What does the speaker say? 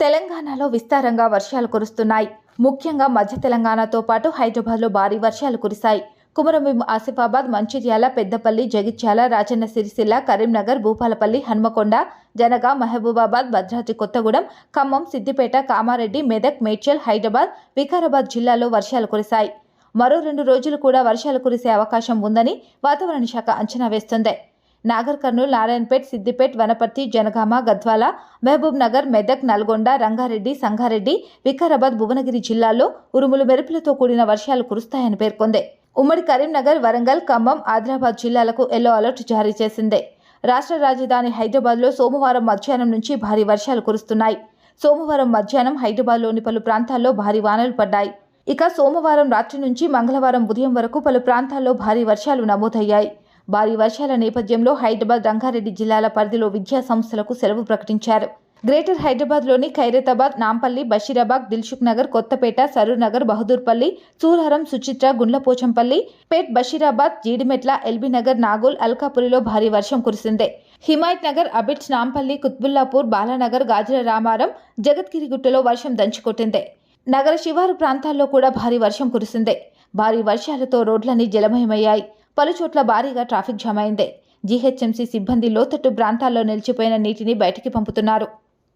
తెలంగాణలో విస్తారంగా వర్షాలు కురుస్తున్నాయి. ముఖ్యంగా మధ్య తెలంగాణతో పాటు హైదరాబాద్లో భారీ వర్షాలు కురిశాయి. కుమరంభీం ఆసిఫాబాద్ మంచిర్యాల పెద్దపల్లి జగిత్యాల రాజన్న సిరిసిల్ల కరీంనగర్ భూపాలపల్లి హన్మకొండ జనగా మహబూబాబాద్ భద్రాద్రి కొత్తగూడెం ఖమ్మం సిద్దిపేట కామారెడ్డి మెదక్ మేడ్చల్ హైదరాబాద్ వికారాబాద్ జిల్లాలో వర్షాలు కురిశాయి. మరో రెండు రోజులు కూడా వర్షాలు కురిసే అవకాశం ఉందని వాతావరణ శాఖ అంచనా వేస్తుంది. నాగర్ కర్నూలు నారాయణపేట్ సిద్దిపేట్ వనపర్తి జనగామ గద్వాల మహబూబ్ నగర్ మెదక్ నల్గొండ రంగారెడ్డి సంగారెడ్డి వికారాబాద్ భువనగిరి జిల్లాల్లో ఉరుములు మెరుపులతో కూడిన వర్షాలు కురుస్తాయని పేర్కొంది. ఉమ్మడి కరీంనగర్ వరంగల్ ఖమ్మం ఆదిలాబాద్ జిల్లాలకు ఎల్లో అలర్ట్ జారీ చేసింది. రాష్ట్ర రాజధాని హైదరాబాద్లో సోమవారం మధ్యాహ్నం నుంచి భారీ వర్షాలు కురుస్తున్నాయి. సోమవారం మధ్యాహ్నం హైదరాబాద్లోని పలు ప్రాంతాల్లో భారీ వానలు పడ్డాయి. ఇక సోమవారం రాత్రి నుంచి మంగళవారం ఉదయం వరకు పలు ప్రాంతాల్లో భారీ వర్షాలు నమోదయ్యాయి. భారీ వర్షాల నేపథ్యంలో హైదరాబాద్ రంగారెడ్డి జిల్లాల పరిధిలో విద్యా సంస్థలకు సెలవు ప్రకటించారు. గ్రేటర్ హైదరాబాద్లోని ఖైరతాబాద్ నాంపల్లి బషీరాబాద్ దిల్సుఖ్ నగర్ కొత్తపేట సరూర్ నగర్ బహదూర్పల్లి సూరహరం సుచిత్ర గుండ్లపోచంపల్లి పేట్ బషీరాబాద్ జీడిమెట్ల ఎల్బీ నగర్ నాగోల్ అల్కాపురిలో భారీ వర్షం కురిసింది. హిమాయత్ నగర్ అబిడ్స్ నాంపల్లి కుత్బుల్లాపూర్ బాలానగర్ గాజుల రామారం జగద్గిరిగుట్టలో వర్షం దంచుకొట్టింది. నగర శివారు ప్రాంతాల్లో కూడా భారీ వర్షం కురిసింది. భారీ వర్షాలతో రోడ్లన్నీ జలమయమయ్యాయి. పలుచోట్ల భారీగా ట్రాఫిక్ జామ్ అయింది. జీహెచ్ఎంసీ సిబ్బంది లోతట్టు ప్రాంతాల్లో నిలిచిపోయిన నీటిని బయటికి పంపుతున్నారు.